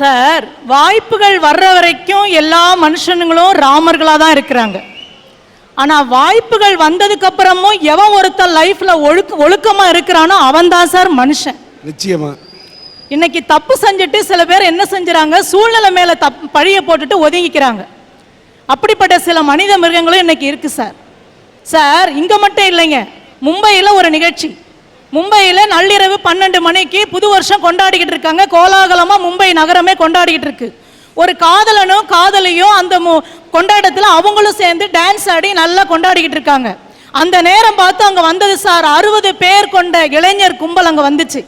Sir வாய்ப்புகள் வர்ற வரைக்கும் எல்லா மனுஷனுங்களும் ராமர்களாக தான் இருக்கிறாங்க. ஆனால் வாய்ப்புகள் வந்ததுக்கு அப்புறமும் எவன் ஒருத்தன் லைஃப்ல ஒழுக்க ஒழுக்கமாக இருக்கிறானோ அவன் தான் சார் மனுஷன். நிச்சயமா. இன்னைக்கு தப்பு செஞ்சுட்டு சில பேர் என்ன செஞ்சுறாங்க? சூழ்நிலை மேலே தப் பழிய போட்டுட்டு ஒதுங்கிக்கிறாங்க. அப்படிப்பட்ட சில மனித மிருகங்களும் இன்னைக்கு இருக்கு சார். சார் இங்க மட்டும் இல்லைங்க. மும்பையில் ஒரு நிகழ்ச்சி. மும்பையில் நள்ளிரவு பன்னெண்டு மணிக்கு புது வருஷம் கொண்டாடிக்கிட்டு இருக்காங்க. கோலாகலமாக மும்பை நகரமே கொண்டாடிக்கிட்டு இருக்கு. ஒரு காதலனும் காதலியும் அந்த மு- கொண்டாட்டத்தில் அவங்களும் சேர்ந்து டான்ஸ் ஆடி நல்லா கொண்டாடிக்கிட்டு இருக்காங்க. அந்த நேரம் பார்த்து அங்கே வந்தது சார் அறுபது பேர் கொண்ட இளைஞர் கும்பல் அங்கே வந்துச்சு.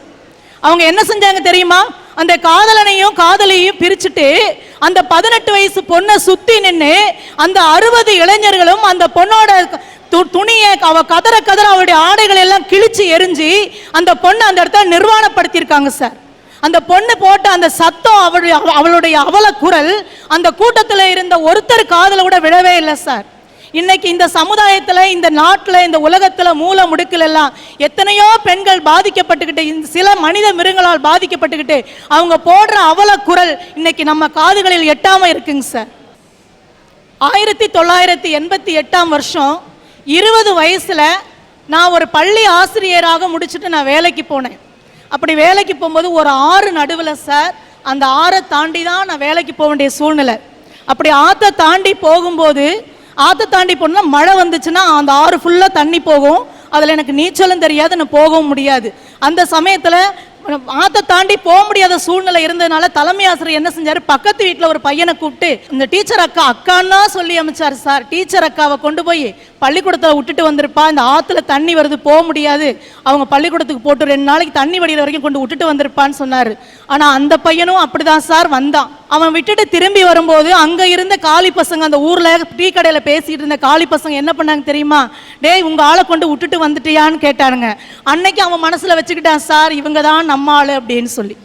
அவங்க என்ன செஞ்சாங்க தெரியுமா? அந்த காதலனையும் காதலியையும் பிரிச்சுட்டு அந்த பதினெட்டு வயசு பொண்ணை சுற்றி நின்று அந்த அறுபது இளைஞர்களும் அந்த பொண்ணோட துணியை அவ கதற கதற அவளுடைய ஆடைகள் எல்லாம் கிழிச்சு எரிஞ்சு அந்த பொண்ணை அந்த இடத்துல நிர்வாணப்படுத்தியிருக்காங்க சார். அந்த பொண்ணு போட்ட அந்த சத்தம் அவளுடைய அவளுடைய அவல குரல் அந்த கூட்டத்தில் இருந்த ஒருத்தர் காதல கூட விழவே இல்லை சார். இன்னைக்கு இந்த சமுதாயத்தில் இந்த நாட்டில் இந்த உலகத்தில் மூல முடுக்கல் எல்லாம் எத்தனையோ பெண்கள் பாதிக்கப்பட்டுக்கிட்டு இந்த சில மனித மிருகங்களால் பாதிக்கப்பட்டுக்கிட்டு அவங்க போடுற அவல குரல் இன்னைக்கு நம்ம காதுகளில் எட்டாமல் இருக்குங்க சார். ஆயிரத்தி தொள்ளாயிரத்தி எண்பத்தி எட்டாம் வருஷம் இருபது வயசில் நான் ஒரு பள்ளி ஆசிரியராக முடிச்சுட்டு நான் வேலைக்கு போனேன். அப்படி வேலைக்கு போகும்போது ஒரு ஆறு நடுவில் சார் அந்த ஆறை தாண்டி தான் நான் வேலைக்கு போக வேண்டிய சூழ்நிலை. அப்படி ஆற்றை தாண்டி போகும்போது ஆற்றை தாண்டி போனால் மழை வந்துச்சுன்னா அந்த ஆறு ஃபுல்லாக தண்ணி போகும். அதில் எனக்கு நீச்சலும் தெரியாது நான் போகவும் முடியாது. அந்த சமயத்தில் ஆற்றை தாண்டி போக முடியாத சூழ்நிலை இருந்ததுனால தலைமை ஆசிரியர் என்ன செஞ்சாரு? பக்கத்து வீட்டில் ஒரு பையனை கூப்பிட்டு இந்த டீச்சர் அக்கா அக்கான்னா சொல்லி அமைச்சார் சார். டீச்சர் அக்காவை கொண்டு போய் பள்ளிக்கூடத்தில் விட்டுட்டு வந்திருப்பா. இந்த ஆற்றுல தண்ணி வருது போக முடியாது. அவங்க பள்ளிக்கூடத்துக்கு போட்டு ரெண்டு நாளைக்கு தண்ணி வடிகிற வரைக்கும் கொண்டு விட்டுட்டு வந்திருப்பான்னு சொன்னார். ஆனால் அந்த பையனும் அப்படிதான் சார் வந்தான். அவன் விட்டுட்டு திரும்பி வரும்போது அங்கே இருந்த காலி பசங்க அந்த ஊரில் டீ கடையில் பேசிட்டு இருந்த காலி பசங்க என்ன பண்ணாங்க தெரியுமா? டேய் உங்கள் ஆளை கொண்டு விட்டுட்டு வந்துட்டியான்னு கேட்டானுங்க. அன்னைக்கு அவன் மனசில் வச்சுக்கிட்டான் சார் இவங்க தான் அம்மாள் அப்படின்னு சொல்லி.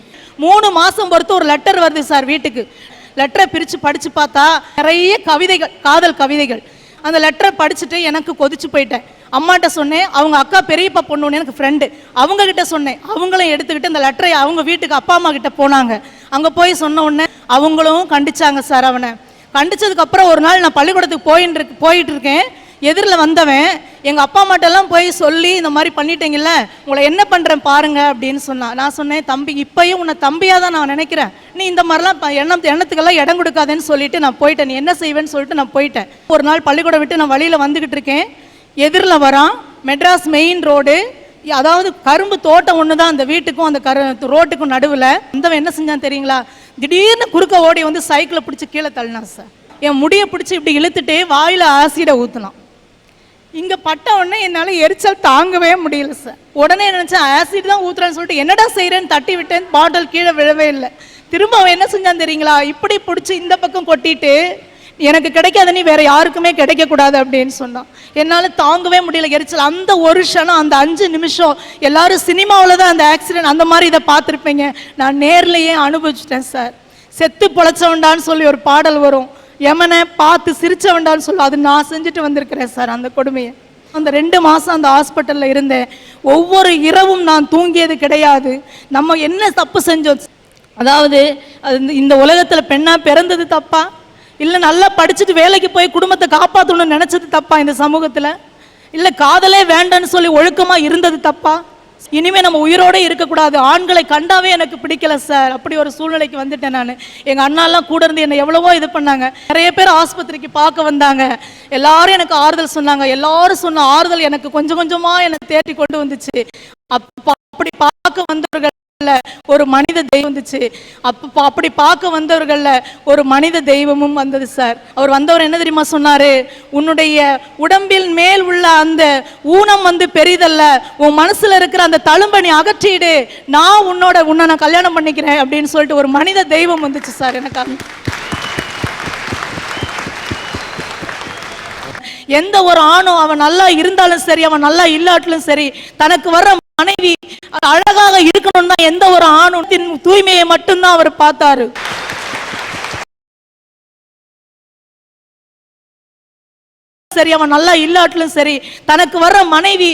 மூணு மாதம் பொறுத்து ஒரு லெட்டர் வருது சார் வீட்டுக்கு. லெட்டரை பிரித்து படித்து பார்த்தா நிறைய கவிதைகள் காதல் கவிதைகள். அந்த லெட்டரை படிச்சுட்டு எனக்கு கொதிச்சு போயிட்டேன். அம்மாட்ட சொன்னேன் அவங்க அக்கா பெரியப்பா பொண்ணு எனக்கு ஃப்ரெண்டு அவங்க கிட்ட சொன்னேன். அவங்களும் எடுத்துக்கிட்டு அந்த லெட்டரை அவங்க வீட்டுக்கு அப்பா அம்மா கிட்ட போனாங்க. அங்கே போய் சொன்ன உடனே அவங்களும் கண்டிச்சாங்க சார் அவனை. கண்டிச்சதுக்கப்புறம் ஒரு நாள் நான் பள்ளிக்கூடத்துக்கு போயின்னு போயிட்டு இருக்கேன். எதிரில் வந்தவன் எங்கள் அப்பா அம்மாட்டெல்லாம் போய் சொல்லி இந்த மாதிரி பண்ணிட்டீங்கல்ல உங்களை என்ன பண்ணுறேன் பாருங்க அப்படின்னு சொன்னான். நான் சொன்னேன் தம்பி இப்பயும் உன்னை தம்பியாக தான் நான் நினைக்கிறேன். நீ இந்த மாதிரிலாம் எண்ணம் எண்ணத்துக்கெல்லாம் இடம் கொடுக்காதேன்னு சொல்லிட்டு நான் போயிட்டேன். நீ என்ன செய்வேன்னு சொல்லிட்டு நான் போயிட்டேன். ஒரு நாள் பள்ளிக்கூடம் விட்டு நான் வழியில் வந்துக்கிட்டு இருக்கேன். எதிரில் வரான் மெட்ராஸ் மெயின் ரோடு. அதாவது கரும்பு தோட்டம் ஒன்று தான் அந்த வீட்டுக்கும் அந்த கரு ரோட்டுக்கும் நடுவில். வந்தவன் என்ன செஞ்சான் தெரியுங்களா? திடீர்னு குறுக்க ஓடி வந்து சைக்கிளை பிடிச்சி கீழே தள்ளினான் சார். என் முடியை பிடிச்சி இப்படி இழுத்துட்டு வாயில் ஆசிடை ஊற்றினான் இங்கே பட்ட உடனே என்னால் எரிச்சல் தாங்கவே முடியல சார் உடனே நினச்சேன் ஆசிட் தான் ஊற்றுறேன்னு சொல்லிட்டு என்னடா செய்கிறேன்னு தட்டி விட்டேன் பாட்டில் கீழே விழவே இல்லை. திரும்ப அவன் என்ன செஞ்சான் தெரியுங்களா? இப்படி பிடிச்சி இந்த பக்கம் கொட்டிட்டு எனக்கு கிடைக்காத நீ வேற யாருக்குமே கிடைக்கக்கூடாது அப்படின்னு சொன்னான். என்னால் தாங்கவே முடியல எரிச்சல். அந்த ஒரு க்ஷணம் அந்த அஞ்சு நிமிஷம் எல்லாரும் சினிமாவில் தான் அந்த ஆக்சிடென்ட் அந்த மாதிரி இதை பார்த்துருப்பீங்க. நான் நேர்லையே அனுபவிச்சிட்டேன் சார் செத்து பொழைச்சவன்டான்னு சொல்லி ஒரு பாடல் வரும். யமனை பார்த்து சிரிச்சவன்டான்னு சொல்லுவோம் அது நான் செஞ்சுட்டு வந்திருக்கிறேன் சார் அந்த கொடுமையை. அந்த ரெண்டு மாதம் அந்த ஹாஸ்பிட்டலில் இருந்தேன். ஒவ்வொரு இரவும் நான் தூங்கியது கிடையாது. நம்ம என்ன தப்பு செஞ்சோம்? அதாவது அது இந்த- இந்த உலகத்தில் பெண்ணாக பிறந்தது தப்பா? இல்லை நல்லா படிச்சுட்டு வேலைக்கு போய் குடும்பத்தை காப்பாற்றணும்னு நினச்சது தப்பா இந்த சமூகத்தில்? இல்லை காதலே வேண்டான்னு சொல்லி ஒழுக்கமாக இருந்தது தப்பா? இனிமே நம்ம உயிரோட இருக்கக்கூடாது. ஆண்களை கண்டாவே எனக்கு பிடிக்கல சார். அப்படி ஒரு சூழ்நிலைக்கு வந்துட்டேன் நான். எங்க அண்ணாலாம் கூட இருந்து என்னை எவ்வளவோ இது பண்ணாங்க. நிறைய பேர் ஆஸ்பத்திரிக்கு பார்க்க வந்தாங்க. எல்லாரும் எனக்கு ஆறுதல் சொன்னாங்க. எல்லாரும் சொன்ன ஆறுதல் எனக்கு கொஞ்சம் கொஞ்சமா என்னை தேடி கொண்டு வந்துச்சு. அப்ப அப்படி பார்க்க வந்தவர்கள் ஒரு மனித தெய்வம் வந்துச்சு. அப்ப அப்படி பார்க்க வந்தவர்கள்ல ஒரு மனித தெய்வமும் வந்தது சார். அவர் வந்தவர் என்ன தெரியுமா சொன்னாரு? உன்னுடைய உடம்பில் மேல் உள்ள அந்த ஊனம் வந்து பெரிதல்ல. உன் மனசுல இருக்கிற அந்த தழும்பணி நீ அகற்றிடு. நான் உன்னோட உன்னை நான் கல்யாணம் பண்ணிக்கிறேன் அப்படின்னு சொல்லிட்டு ஒரு மனித தெய்வம் வந்துச்சு சார் எனக்கு எந்த ஒரு ஆணும் அவன் நல்லா இருந்தாலும் சரி அவன் நல்லா இல்லாட்டிலும் சரி தனக்கு வர்ற மனைவி அழகாக இருக்கணும்னா எந்த ஒரு ஆணும் தின் தூய்மையை மட்டும்தான் அவர் பார்த்தாரு. சரி அவன் நல்லா இல்லாட்டிலும் சரி தனக்கு வர்ற மனைவி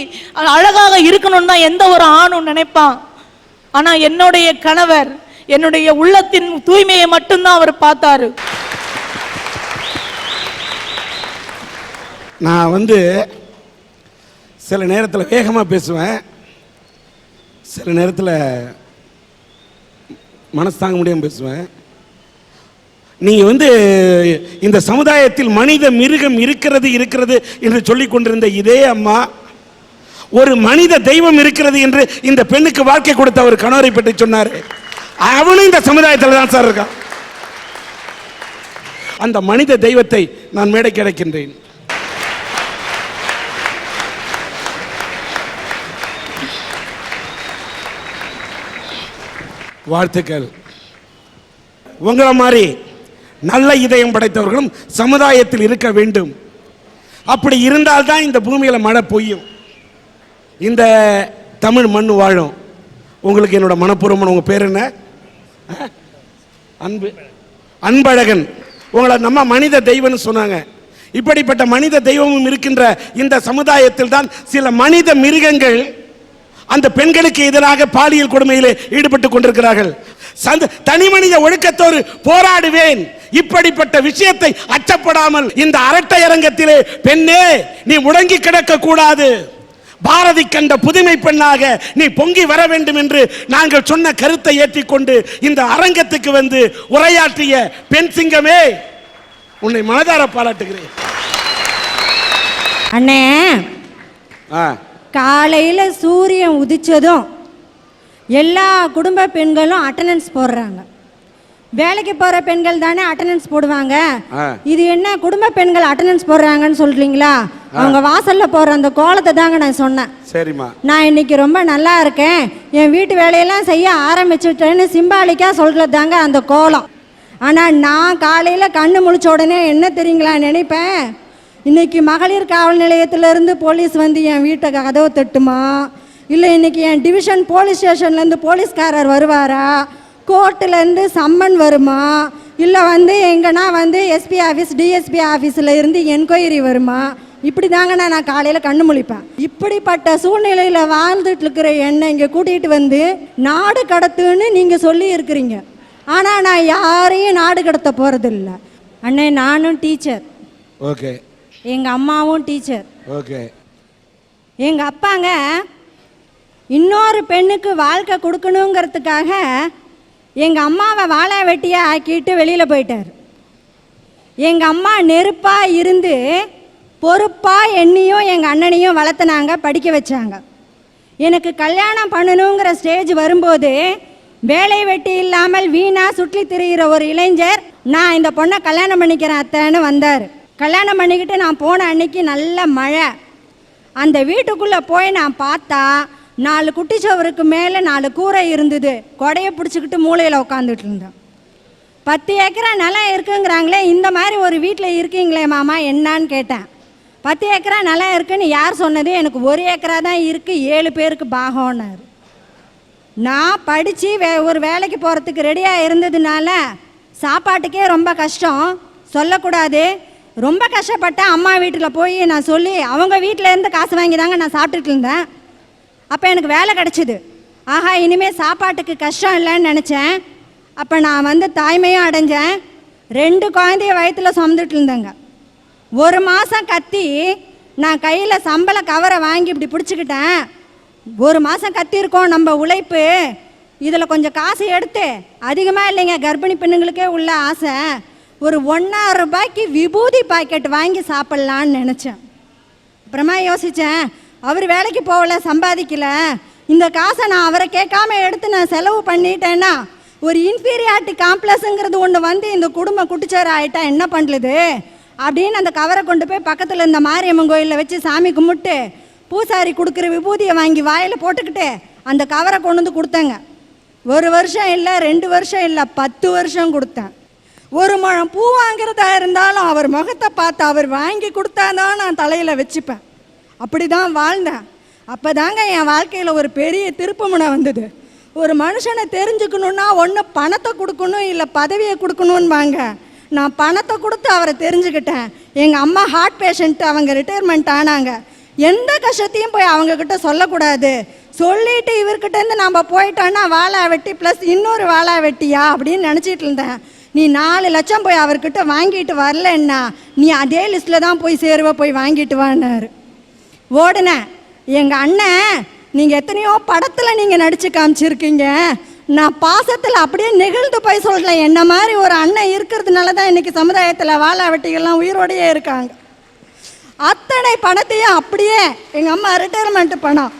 அழகாக இருக்கணும்னு தான் எந்த ஒரு ஆணும் நினைப்பான். ஆனா என்னுடைய கணவர் என்னுடைய உள்ளத்தின் தூய்மையை மட்டும்தான் அவர் பார்த்தாரு. நான் வந்து சில நேரத்தில் வேகமாக பேசுவேன். சில நேரத்தில் மனசு தாங்க முடியாமல் பேசுவேன். நீங்கள் வந்து இந்த சமுதாயத்தில் மனித மிருகம் இருக்கிறது இருக்கிறது என்று சொல்லிக் கொண்டிருந்த இதே அம்மா ஒரு மனித தெய்வம் இருக்கிறது என்று இந்த பெண்ணுக்கு வாழ்க்கை கொடுத்த ஒரு கணவரை பற்றி சொன்னார். அவனும் இந்த சமுதாயத்தில் தான் சார் இருக்கான். அந்த மனித தெய்வத்தை நான் மேடை கிடைக்கின்றேன் வாழ்த்துக்கள். உங்களை மாதிரி நல்ல இதயம் படைத்தவர்களும் சமுதாயத்தில் இருக்க வேண்டும். அப்படி இருந்தால்தான் இந்த பூமியில் மழை பொய்யும். இந்த தமிழ் மண் வாழும். உங்களுக்கு என்னோட மனப்பூர்வமான உங்கள் பேர் என்ன? அன்பு அன்பழகன். உங்களை நம்ம மனித தெய்வம்னு சொன்னாங்க. இப்படிப்பட்ட மனித தெய்வமும் இருக்கின்ற இந்த சமுதாயத்தில் தான் சில மனித மிருகங்கள் அந்த பெண்களுக்கு எதிராக பாலியல் கொடுமையிலே ஈடுபட்டு கொண்டிருக்கிறார்கள். சந்த தனி மனித ஒழுக்கத்தோடு போராடுவேன். இப்படிப்பட்ட விஷயத்தை அச்சப்படாமல் இந்த அரட்டை அரங்கத்திலே பெண்ணே நீ முடங்கி கிடக்க கூடாது பாரதி கண்ட புதுமை பெண்ணாக நீ பொங்கி வர வேண்டும் என்று நாங்கள் சொன்ன கருத்தை ஏற்றிக்கொண்டு இந்த அரங்கத்துக்கு வந்து உரையாற்றிய பெண் சிங்கமே உன்னை மனதார பாராட்டுகிறேன். அண்ணே ஆ. காலையில் சூரியன் உதிச்சதும் எல்லா குடும்ப பெண்களும் அட்டண்டன்ஸ் போடுறாங்க. வேலைக்கு போகிற பெண்கள் தானே அட்டண்டன்ஸ் போடுவாங்க. இது என்ன குடும்ப பெண்கள் அட்டண்டன்ஸ் போடுறாங்கன்னு சொல்றீங்களா? அவங்க வாசல்ல போடுற அந்த கோலத்தை தாங்க நான் சொன்னேன். சரிம்மா. நான் இன்னைக்கு ரொம்ப நல்லா இருக்கேன். என் வீட்டு வேலையெல்லாம் செய்ய ஆரம்பிச்சுட்டேன்னு சிம்பாலிக்காக சொல்கிறது தாங்க அந்த கோலம். ஆனால் நான் காலையில் கண்ணு முழிச்ச உடனே என்ன தெரியுங்களா நினைப்பேன்? இன்னைக்கு மகளிர் காவல் நிலையத்திலேருந்து போலீஸ் வந்து என் வீட்டை கதவை தட்டுமா? இல்லை இன்னைக்கு என் டிவிஷன் போலீஸ் ஸ்டேஷன்லேருந்து போலீஸ்காரர் வருவாரா? கோர்ட்டுலேருந்து சம்மன் வருமா? இல்லை வந்து எங்கன்னா வந்து எஸ்பி ஆஃபீஸ் டிஎஸ்பி ஆஃபீஸில் இருந்து என்கொயரி வருமா? இப்படி தாங்க நான் காலையில் கண்ணு முழிப்பேன். இப்படிப்பட்ட சூழ்நிலையில் வாழ்ந்துட்டு இருக்கிற என்னை இங்கே கூட்டிகிட்டு வந்து நாடு கடத்துன்னு நீங்கள் சொல்லி இருக்கிறீங்க ஆனால் நான் யாரையும் நாடு கடத்த போகிறதில்ல அண்ணே நானும் டீச்சர். ஓகே. எங்கள் அம்மாவும் டீச்சர். ஓகே. எங்கள் அப்பாங்க இன்னொரு பெண்ணுக்கு வாழ்க்கை கொடுக்கணுங்கிறதுக்காக எங்கள் அம்மாவை வாழை வெட்டியாக ஆக்கிட்டு வெளியில் போயிட்டார். எங்கள் அம்மா நெருப்பாக இருந்து பொறுப்பாக என்னையும் எங்கள் அண்ணனையும் வளர்த்துனாங்க படிக்க வச்சாங்க. எனக்கு கல்யாணம் பண்ணணுங்கிற ஸ்டேஜ் வரும்போது வேலை வெட்டி இல்லாமல் வீணாக சுற்றி திரிகிற ஒரு இளைஞர் நான் இந்த பொண்ணை கல்யாணம் பண்ணிக்கிறேன் அத்தைன்னு வந்தார். கல்யாணம் பண்ணிக்கிட்டு நான் போன அன்னைக்கு நல்ல மழை. அந்த வீட்டுக்குள்ளே போய் நான் பார்த்தா நாலு குட்டிச்சவருக்கு மேலே நாலு கூரை இருந்தது. கொடையை பிடிச்சிக்கிட்டு மூலையில் உட்காந்துட்டு இருந்தேன் பத்து ஏக்கரா நிலம் இருக்குங்கிறாங்களே இந்த மாதிரி ஒரு வீட்டில் இருக்கீங்களே மாமா என்னான்னு கேட்டேன். பத்து ஏக்கரா நிலம் இருக்குன்னு யார் சொன்னது? எனக்கு ஒரு ஏக்கரா தான் இருக்குது ஏழு பேருக்கு பாகம்னாரு. நான் படித்து வே ஒரு வேலைக்கு போகிறதுக்கு ரெடியாக இருந்ததுனால சாப்பாட்டுக்கே ரொம்ப கஷ்டம். சொல்லக்கூடாது. ரொம்ப கஷ்டப்பட்டேன் அம்மா வீட்டில் போய் நான் சொல்லி அவங்க வீட்டில் இருந்து காசு வாங்கி தாங்க நான் சாப்பிட்டுட்டு இருந்தேன். அப்போ எனக்கு வேலை கிடச்சிது. ஆஹா இனிமேல் சாப்பாட்டுக்கு கஷ்டம் இல்லைன்னு நினச்சேன். அப்போ நான் வந்து தாய்மையும் அடைஞ்சேன். ரெண்டு குழந்தைய வயித்துல சுமந்துட்டு இருந்தேங்க. ஒரு மாதம் கத்தி நான் கையில் சம்பள கவரை வாங்கி இப்படி பிடிச்சிக்கிட்டேன். ஒரு மாதம் கத்திருக்கோம் நம்ம உழைப்பு. இதில் கொஞ்சம் காசு எடுத்து அதிகமாக இல்லைங்க கர்ப்பிணி பெண்ணுங்களுக்கே உள்ள ஆசை. ஒரு ஒன்றாயிரம் ரூபாய்க்கு விபூதி பாக்கெட் வாங்கி சாப்பிட்லான்னு நினச்சேன். அப்புறமா யோசித்தேன் அவர் வேலைக்கு போகல சம்பாதிக்கல. இந்த காசை நான் அவரை கேட்காம எடுத்து நான் செலவு பண்ணிட்டேன்னா ஒரு இன்ஃபீரியாரிட்டி காம்ப்ளெக்ஸுங்கிறது ஒன்று வந்து இந்த குடும்பம் குட்டிச்சோறு ஆகிட்டா என்ன பண்ணுது அப்படின்னு அந்த கவரை கொண்டு போய் பக்கத்தில் இந்த மாரியம்மன் கோயிலில் வச்சு சாமி கும்பிட்டு பூசாரி கொடுக்குற விபூதியை வாங்கி வாயில் போட்டுக்கிட்டு அந்த கவரை கொண்டு வந்து கொடுத்தேங்க. ஒரு வருஷம் இல்லை ரெண்டு வருஷம் இல்லை பத்து வருஷம் கொடுத்தேன். ஒரு முழம் பூ வாங்குறதா இருந்தாலும் அவர் முகத்தை பார்த்து அவர் வாங்கி கொடுத்தாதான் நான் தலையில் வச்சுப்பேன். அப்படி தான் வாழ்ந்தேன். அப்போ தாங்க என் வாழ்க்கையில் ஒரு பெரிய திருப்புமுனை வந்தது. ஒரு மனுஷனை தெரிஞ்சுக்கணுன்னா ஒன்று பணத்தை கொடுக்கணும் இல்லை பதவியை கொடுக்கணும்பாங்க. நான் பணத்தை கொடுத்து அவரை தெரிஞ்சுக்கிட்டேன். எங்கள் அம்மா ஹார்ட் பேஷண்ட் அவங்க ரிட்டையர்மெண்ட் ஆனாங்க. எந்த கஷ்டத்தையும் போய் அவங்கக்கிட்ட சொல்லக்கூடாது. சொல்லிட்டு இவர்கிட்டேருந்து நம்ம போயிட்டோன்னா வாழா வெட்டி ப்ளஸ் இன்னொரு வாழா வெட்டியா அப்படின்னு நினச்சிட்டு இருந்தேன். நீ நாலு லட்சம் போய் அவர்கிட்ட வாங்கிட்டு வரலன்னா நீ அதே லிஸ்ட்டில் தான் போய் சேருவ போய் வாங்கிட்டு வான்னாரு. ஓடுனேன் எங்கள் அண்ணன் நீங்கள் எத்தனையோ படத்தில் நீங்கள் நடித்து காமிச்சிருக்கீங்க. நான் பாசத்தில் அப்படியே நெகிழ்ந்து போய் சொல்கிறேன் என்ன மாதிரி ஒரு அண்ணன் இருக்கிறதுனால தான் இன்றைக்கி சமுதாயத்தில் வாழாவட்டிகள்லாம் உயிரோடையே இருக்காங்க. அத்தனை பணத்தையும் அப்படியே எங்கள் அம்மா ரிட்டையர்மெண்ட் பணம்.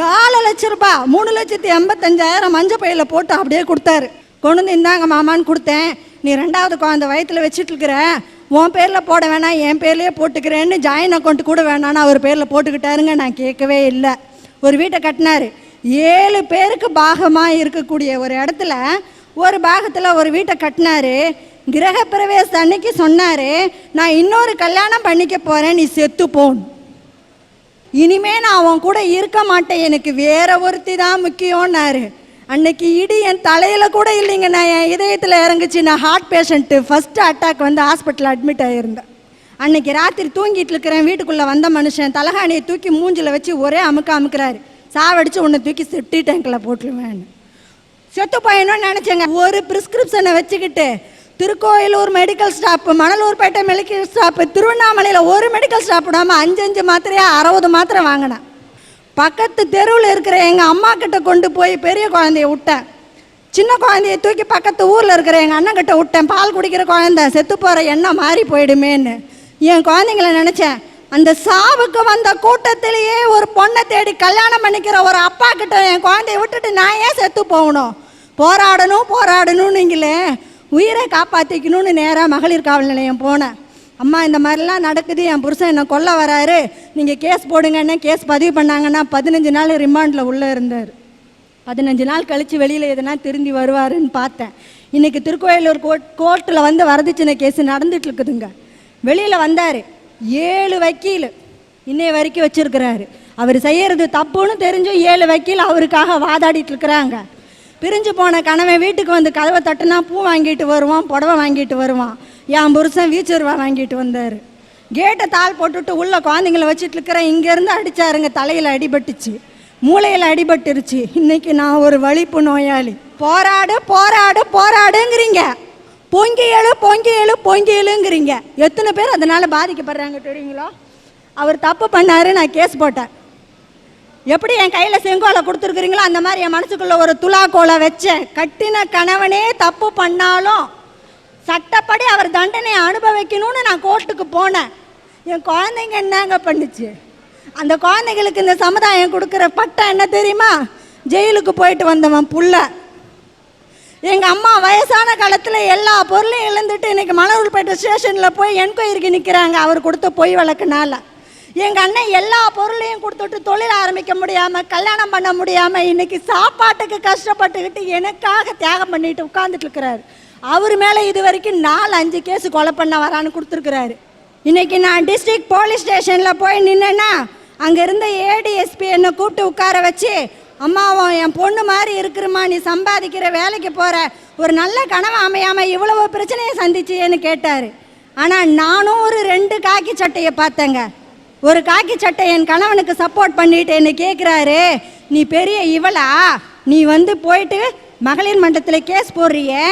நாலு லட்ச ரூபாய் மூணு லட்சத்தி எண்பத்தஞ்சாயிரம் மஞ்சள் பையில் போட்டு அப்படியே கொடுத்தாரு. கொண்டு வந்து இந்தாங்க மாமான்னு கொடுத்தேன். நீ ரெண்டாவது குழந்தை வயித்துல வச்சுட்டு இருக்கிற உன் பேரில் போட வேணாம் என் பேர்லேயே போட்டுக்கிறேன்னு ஜாயின் அக்கௌண்ட் கூட வேணான்னு அவர் பேரில் போட்டுக்கிட்டாருங்க. நான் கேட்கவே இல்லை. ஒரு வீட்டை கட்டினாரு. ஏழு பேருக்கு பாகமாக இருக்கக்கூடிய ஒரு இடத்துல ஒரு பாகத்தில் ஒரு வீட்டை கட்டினாரு. கிரகப்பிரவேச அன்னைக்கு சொன்னார் நான் இன்னொரு கல்யாணம் பண்ணிக்க போகிறேன் நீ செத்து போன். இனிமே நான் அவன் கூட இருக்க மாட்டேன். எனக்கு வேற ஒருத்தி தான் முக்கியம்னாரு. அன்னைக்கு இடி என் தலையில் கூட இல்லைங்க. நான் என் இதயத்தில் இறங்குச்சு. நான் ஹார்ட் பேஷண்ட்டு ஃபஸ்ட்டு அட்டாக் வந்து ஹாஸ்பிட்டலில் அட்மிட் ஆகியிருந்தேன் அன்னைக்கு ராத்திரி தூங்கிட்டு இருக்கிறேன். வீட்டுக்குள்ளே வந்த மனுஷன் தலகாணியை தூக்கி மூஞ்சில் வச்சு ஒரே அமுக்க அமுக்கிறாரு. சாவடிச்சு உன்னை தூக்கி செப்டி டேங்கில் போட்டுருவேன் செத்து போயணும்னு நினச்சேங்க. ஒரு ப்ரிஸ்கிரிப்ஷனை வச்சுக்கிட்டு Tirukoilur medical stop Manalurpettai medical stop திருவண்ணாமலையில் ஒரு மெடிக்கல் ஸ்டாப் விடாமல் அஞ்சு அஞ்சு அறுபது மாத்திரை வாங்கினேன். பக்கத்து தெருவில் இருக்கிற எங்கள் அம்மா கிட்ட கொண்டு போய் பெரிய குழந்தைய விட்டேன். சின்ன குழந்தைய தூக்கி பக்கத்து ஊரில் இருக்கிற எங்கள் அண்ணன் கிட்ட விட்டேன். பால் குடிக்கிற குழந்தை செத்து போகிற எண்ணம் மாறி போயிடுமேன்னு. என் குழந்தைங்கள நினச்சேன் அந்த சாவுக்கு வந்த கூட்டத்திலேயே ஒரு பொண்ணை தேடி கல்யாணம் பண்ணிக்கிற ஒரு அப்பா கிட்ட என் குழந்தைய விட்டுட்டு நான் ஏன் செத்து போகணும்? போராடணும் போராடணும்னுங்களே. உயிரை காப்பாற்றிக்கணும்னு நேராக மகளிர் காவல் நிலையம் போனேன். அம்மா இந்த மாதிரிலாம் நடக்குது என் புருஷன் என்னை கொல்ல வராரு. நீங்கள் கேஸ் போடுங்கன்னு கேஸ் பதிவு பண்ணாங்கன்னா பதினஞ்சு நாள் ரிமாண்டில் உள்ளே இருந்தார். பதினஞ்சு நாள் கழித்து வெளியில் எதுனா திரும்பி வருவாருன்னு பார்த்தேன். இன்றைக்கி திருக்கோயிலூர் கோர்ட் கோர்ட்டில் வந்து வரதட்சணை கேஸ் நடந்துட்டு இருக்குதுங்க வெளியில் வந்தார். ஏழு வக்கீல் இன்னைய வரைக்கும் வச்சிருக்கிறாரு. அவர் செய்யறது தப்புன்னு தெரிஞ்சும் ஏழு வக்கீல் அவருக்காக வாதாடிட்டு இருக்கிறாங்க பிரிஞ்சு போன கணவன் வீட்டுக்கு வந்து கதவை தட்டுனா பூ வாங்கிட்டு வருவான் புடவை வாங்கிட்டு வருவான். என் புருஷன் வீச்சருவா வாங்கிட்டு வந்தார். கேட்டை தாள் போட்டுட்டு உள்ளே குழந்தைங்கள வச்சுட்டு இருக்கிறேன். இங்கேருந்து அடிச்சாருங்க தலையில் அடிபட்டுச்சு. மூளையில் அடிபட்டுருச்சு. இன்னைக்கு நான் ஒரு வலிப்பு நோயாளி. போராடு போராடு போராடுங்கிறீங்க. பொங்கி எழு பொங்கி எழு பொங்கி எழுங்கிறீங்க. எத்தனை பேர் அதனால் பாதிக்கப்படுறாங்க தெரியுங்களா? அவர் தப்பு பண்ணாரு நான் கேஸ் போட்டேன். எப்படி என் கையில் செங்கோலை கொடுத்துருக்குறீங்களோ அந்த மாதிரி என் மனசுக்குள்ளே ஒரு துலாக்கோலை வச்சேன். கட்டின கணவனே தப்பு பண்ணாலும் சட்டப்படி அவர் தண்டனையை அனுபவிக்கணும்னு நான் கோர்ட்டுக்கு போனேன். என் குழந்தைங்க என்னங்க பண்ணுச்சு? அந்த குழந்தைங்களுக்கு இந்த சமுதாயம் கொடுக்குற பட்டம் என்ன தெரியுமா? ஜெயிலுக்கு போயிட்டு வந்தவன் புள்ள. எங்கள் அம்மா வயசான காலத்தில் எல்லா பொருளையும் இழந்துட்டு இன்னைக்கு மலர்பேட்டை ஸ்டேஷனில் போய் என்கொயரிக்கு நிற்கிறாங்க அவர் கொடுத்த பொய் வழக்குனால. எங்கள் அண்ணன் எல்லா பொருளையும் கொடுத்துட்டு தொழில் ஆரம்பிக்க முடியாமல் கல்யாணம் பண்ண முடியாமல் இன்னைக்கு சாப்பாட்டுக்கு கஷ்டப்பட்டுக்கிட்டு எனக்காக தியாகம் பண்ணிட்டு உட்காந்துட்டு இருக்கிறாரு. அவர் மேலே இது வரைக்கும் நாலு அஞ்சு கேஸ் கொலை பண்ண வரான்னு கொடுத்துருக்குறாரு. இன்னைக்கு நான் டிஸ்ட்ரிக்ட் போலீஸ் ஸ்டேஷனில் போய் நின்னேன்னா அங்கே இருந்த ஏடிஎஸ்பி என்னை கூப்பிட்டு உட்கார வச்சு அம்மாவும் என் பொண்ணு மாதிரி இருக்கிறமா நீ சம்பாதிக்கிற வேலைக்கு போகிற ஒரு நல்ல கனவு அமையாமல் இவ்வளவு பிரச்சனையை சந்திச்சியேன்னு கேட்டார். ஆனால் நானும் ஒரு ரெண்டு காக்கி சட்டையை பார்த்தேங்க. ஒரு காக்கி சட்டை என் கணவனுக்கு சப்போர்ட் பண்ணிட்டு என்னை கேட்குறாரு நீ பெரிய இவளா? நீ வந்து போயிட்டு மகளிர் மன்றத்தில் கேஸ் போடுறியே?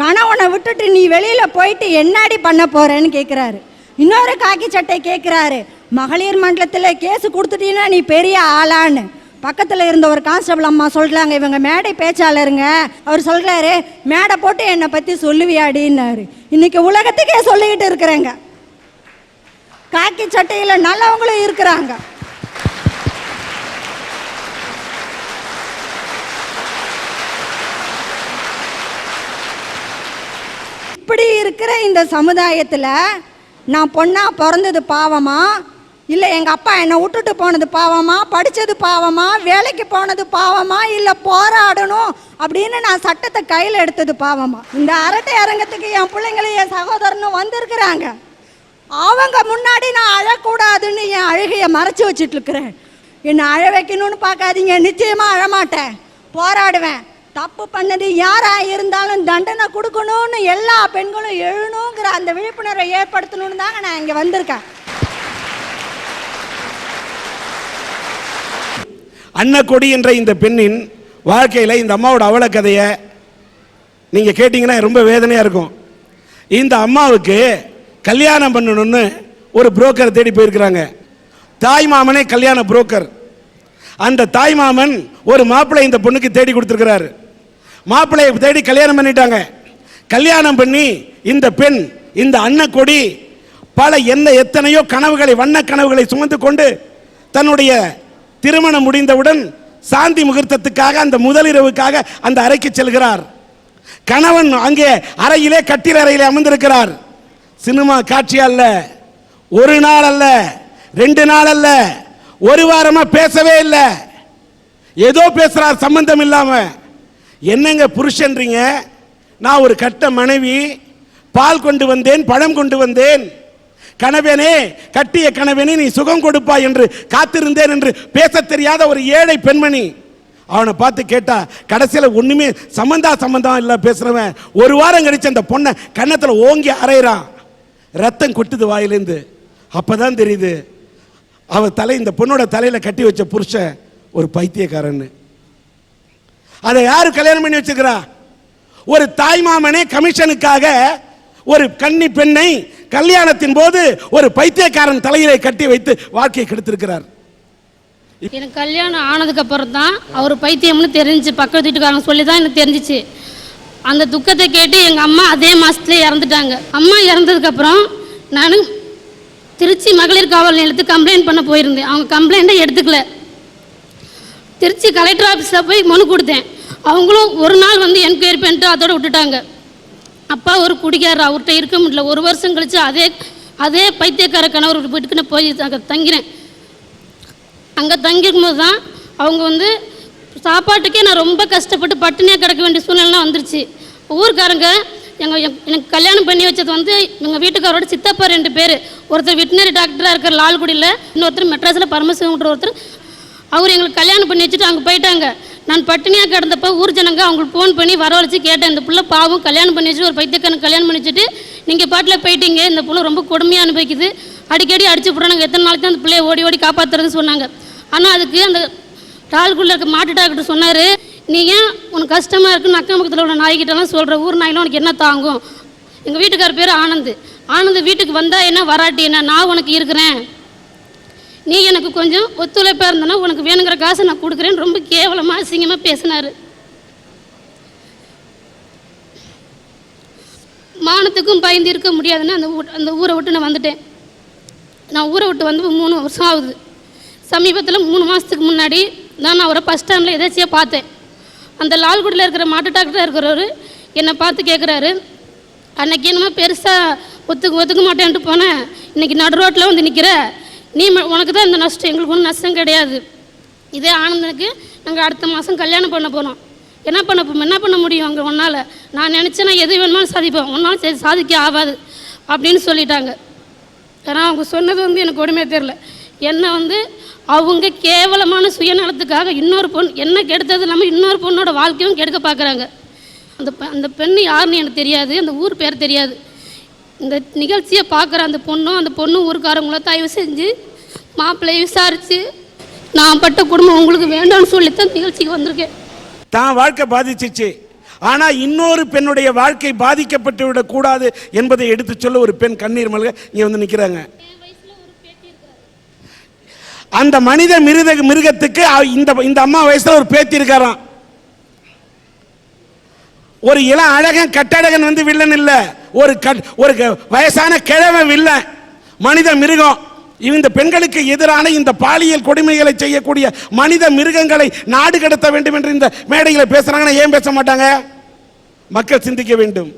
கணவனை விட்டுட்டு நீ வெளியில் போயிட்டு என்னாடி பண்ண போறேன்னு கேட்குறாரு இன்னொரு காக்கி சட்டை கேட்குறாரு மகளிர் மன்றத்தில் கேஸ் கொடுத்துட்டீங்கன்னா நீ பெரிய ஆளான்னு. பக்கத்தில் இருந்த ஒரு கான்ஸ்டபிள் அம்மா சொல்கிறாங்க இவங்க மேடை பேச்சாளருங்க. அவர் சொல்கிறாரு மேடை போட்டு என்னை பற்றி சொல்லுவியாடின்னாரு. இன்னைக்கு உலகத்துக்கே சொல்லிக்கிட்டு இருக்கிறேங்க. காக்கி சட்டையில் நல்லவங்களும் இருக்கிறாங்க. இப்படி இருக்கிற இந்த சமுதாயத்தில் நான் பொண்ணாக பிறந்தது பாவமா? இல்லை எங்கள் அப்பா என்னை விட்டுட்டு போனது பாவமா? படித்தது பாவமா? வேலைக்கு போனது பாவமா? இல்லை போராடணும் அப்படின்னு நான் சட்டத்தை கையில் எடுத்தது பாவமா. இந்த அரட்டை அரங்கத்துக்கு என் பிள்ளைங்களும் என் சகோதரனும் வந்திருக்கிறாங்க. அவங்க முன்னாடி நான் அழக்கூடாதுன்னு என் அழுகையை மறைச்சி வச்சுட்டு இருக்கிறேன். என்னை அழ வைக்கணும்னு பார்க்காதீங்க. நிச்சயமாக அழமாட்டேன். போராடுவேன். தப்பு பண்ணது யாரா இருந்தாலும் தண்டனை கொடுக்கணும்னு எல்லா பெண்களும் எழுணுங்கிற அந்த விழிப்புணர்வை ஏற்படுத்தணும்னு தாங்க நான் இங்கே வந்திருக்கேன். அன்னக்கொடி என்ற இந்த பெண்ணின் வாழ்க்கையில் இந்த அம்மாவோட அவல கதையை நீங்கள் கேட்டிங்கன்னா ரொம்ப வேதனையாக இருக்கும். இந்த அம்மாவுக்கு கல்யாணம் பண்ணணும்னு ஒரு புரோக்கர் தேடி போயிருக்கிறாங்க. தாய் மாமனே கல்யாண புரோக்கர் அந்த தாய் மாமன் ஒரு மாப்பிள்ளை இந்த பொண்ணுக்கு தேடி கொடுத்துருக்கிறாரு. மாப்பிள்ளையை தேடி கல்யாணம் பண்ணிட்டாங்க. கல்யாணம் பண்ணி இந்த பெண் இந்த அன்னக்கொடி பல என்ன எத்தனையோ கனவுகளை வண்ண கனவுகளை சுமந்து கொண்டு தன்னுடைய திருமணம் முடிந்தவுடன் சாந்தி முகூர்த்தத்துக்காக அந்த முதலிரவுக்காக அந்த அறைக்கு செல்கிறார். கணவன் அங்கே அறையிலே கட்டில் அறையிலே அமர்ந்திருக்கிறார். சினிமா காட்சி அல்ல ஒரு நாள் அல்ல ரெண்டு நாள் அல்ல ஒரு வாரமா பேசவே இல்லை. ஏதோ பேசுறார் சம்பந்தம் இல்லாமல் என்னங்க புருஷன்றீங்க? நான் ஒரு கட்ட மனைவி பால் கொண்டு வந்தேன் பழம் கொண்டு வந்தேன். கணவனே கட்டிய கணவனே நீ சுகம் கொடுப்பா என்று காத்திருந்தேன் என்று பேச தெரியாத ஒரு ஏழை பெண்மணி. அவனை பார்த்து கேட்டா கடைசியில் ஒன்றுமே சம்மந்தா சம்மந்தம் இல்லை பேசுகிறவன் ஒரு வாரம் கழிச்சு அந்த பொண்ணை கன்னத்தில் ஓங்கி அரைகிறான் ரத்தம் கொட்டுது வாயிலேருந்து. அப்பதான் தெரியுது அவள் தலை இந்த பொண்ணோட தலையில் கட்டி வச்ச புருஷன் ஒரு பைத்தியக்காரன்னு. அதை யாரு கல்யாணம் பண்ணி வச்சுக்கிறா? ஒரு தாய்மாமனே கமிஷனுக்காக ஒரு கன்னி பெண்ணை கல்யாணத்தின் போது ஒரு பைத்தியக்காரன் தலையிலே கட்டி வைத்து வாழ்க்கையை கெடுத்திருக்கிறார். எனக்கு கல்யாணம் ஆனதுக்கு அப்புறம் தான் அவர் பைத்தியம்னு தெரிஞ்சுச்சு பக்கத்து வீட்டுக்காரங்க சொல்லி தான் எனக்கு தெரிஞ்சிச்சு. அந்த துக்கத்தை கேட்டு எங்கள் அம்மா அதே மாதத்துலேயே இறந்துட்டாங்க. அம்மா இறந்ததுக்கப்புறம் நான் திருச்சி மகளிர் காவல் நிலையத்துக்கு கம்ப்ளைண்ட் பண்ண போயிருந்தேன். அவங்க கம்ப்ளைண்ட்டை எடுத்துக்கல. திருச்சி கலெக்டர் ஆஃபீஸில் போய் மனு கொடுத்தேன். அவங்களும் ஒரு நாள் வந்து என்கொயரி பண்ணிட்டு அதோட விட்டுட்டாங்க. அப்பா ஒரு குடிக்காரர் அவர்கிட்ட இருக்க முடியல. ஒரு வருஷம் கழித்து அதே அதே பைத்தியக்கார கணவர் வீட்டுக்கு நான் போய் அங்கே தங்கிறேன் அங்கே தங்கியிருக்கும்போது தான் அவங்க வந்து சாப்பாட்டுக்கே நான் ரொம்ப கஷ்டப்பட்டு பட்டினியாக கிடக்க வேண்டிய சூழ்நிலாம் வந்துருச்சு. ஊர்க்காரங்க எங்கள் எனக்கு கல்யாணம் பண்ணி வச்சது வந்து எங்கள் வீட்டுக்காரோட சித்தப்பா ரெண்டு பேர். ஒருத்தர் வெட்டினரி டாக்டராக இருக்கிற லால்குடியில் இன்னொருத்தர் மெட்ராஸில் பரமசிவன்ற ஒருத்தர் அவர் எங்களுக்கு கல்யாணம் பண்ணி வச்சுட்டு அங்கே போயிட்டாங்க. நான் பட்டினியாக கிடந்தப்போ ஊர் ஜனங்க அவங்களுக்கு ஃபோன் பண்ணி வரவழைச்சு கேட்டேன். இந்த பிள்ளை பாவம் கல்யாணம் பண்ணி வச்சுட்டு ஒரு பைத்தியக்காரன் கல்யாணம் பண்ணி வச்சுட்டு நீங்கள் பாட்டில் போயிட்டீங்க. இந்த பிள்ளை ரொம்ப கொடுமையாக அனுபவிக்குது. அடிக்கடி அடிச்சு போடுறாங்க. எத்தனை நாளைக்கு தான் அந்த பிள்ளைய ஓடி ஓடி காப்பாற்றுறதுன்னு சொன்னாங்க. ஆனால் அதுக்கு அந்த டால்குள்ளே இருக்க மாட்டு டாக்டர் சொன்னார் நீ ஏன் உனக்கு கஷ்டமாக இருக்குன்னு அக்கம் பக்கத்தில் உள்ள நாய்கிட்டலாம் சொல்கிற ஊர் நாயெல்லாம் உனக்கு என்ன தாங்கும்? எங்கள் வீட்டுக்கார பேர் ஆனந்த். ஆனந்த் வீட்டுக்கு வந்தால் என்ன வராட்டி என்ன? நான் உனக்கு இருக்கிறேன். நீ எனக்கு கொஞ்சம் ஒத்துழைப்பாக இருந்தனா உனக்கு வேணுங்கிற காசை நான் கொடுக்குறேன்னு ரொம்ப கேவலமாக அசிங்கமாக பேசினார். மானத்துக்கும் பயந்து இருக்க முடியாதுன்னு அந்த ஊ அந்த ஊரை விட்டு நான் வந்துட்டேன். நான் ஊரை விட்டு வந்து மூணு வருஷம் ஆகுது. சமீபத்தில் மூணு மாதத்துக்கு முன்னாடி தான் நான் அவரை பஸ் ஸ்டாண்டில் எதாச்சியாக பார்த்தேன். அந்த லால்குடியில் இருக்கிற மாட்டு டாக்டராக இருக்கிறவர் என்னை பார்த்து கேட்குறாரு அன்னைக்கு என்னமோ பெருசாக ஒத்துக்க ஒத்துக்க மாட்டேன்ட்டு போனேன் இன்றைக்கி நடு ரோட்டில் வந்து நிற்கிற நீ ம- உனக்கு தான் இந்த நஷ்டம் எங்களுக்கு ஒன்றும் நஷ்டம் கிடையாது. இதே ஆனந்தனுக்கு நாங்கள் அடுத்த மாதம் கல்யாணம் பண்ண போனோம் என்ன பண்ண போ- என்ன பண்ண முடியும் அங்கே உன்னால்? நான் நினச்சேன் நான் எது வேணுமாலும் சாதிப்பேன். உன்னால் சரி சாதிக்க ஆகாது அப்படின்னு சொல்லிட்டாங்க. ஏன்னா அவங்க சொன்னது வந்து எனக்கு ஒன்றுமே தெரில என்ன வந்து அவங்க கேவலமான சுயநலத்துக்காக இன்னொரு பொண்ணு என்ன கெடுத்தது இல்லாமல் இன்னொரு பொண்ணோட வாழ்க்கையும் கெடுக்க பார்க்குறாங்க அந்த பெ- அந்த பெண்ணு யாருன்னு எனக்கு தெரியாது. அந்த ஊர் பேர் தெரியாது. இந்த நிகழ்ச்சியை பார்க்குற அந்த பொண்ணும் அந்த பொண்ணும் ஊருக்காரங்களும் தயவு செஞ்சு மாப்பிள்ளையை விசாரித்து நான் பட்ட குடும்பம் உங்களுக்கு வேண்டாம்னு சொல்லித்தான் நிகழ்ச்சிக்கு வந்திருக்கேன். தான் வாழ்க்கை பாதிச்சிச்சு. ஆனால் இன்னொரு பெண்ணுடைய வாழ்க்கை பாதிக்கப்பட்டு விடக்கூடாது என்பதை எடுத்து சொல்ல ஒரு பெண் கண்ணீர் மல்க இங்கே வந்து நிற்கிறாங்க அந்த மனித மிருக மிருகத்துக்கு அவ- இந்த இந்த அம்மா வயசுல ஒரு பேத்தி இருக்காராம். ஒரு இளம் அழகன் கட்டழகன் வந்து வில்லன் இல்லை. ஒரு கட்- ஒரு வயசான கிழமை இல்லை. மனித மிருகம். இந்த பெண்களுக்கு எதிரான இந்த பாலியல் கொடுமைகளை செய்யக்கூடிய மனித மிருகங்களை நாடு கடத்த வேண்டும் என்று இந்த மேடைகளை பேசுறாங்கன்னா ஏன் பேச மாட்டாங்க? மக்கள் சிந்திக்க வேண்டும்.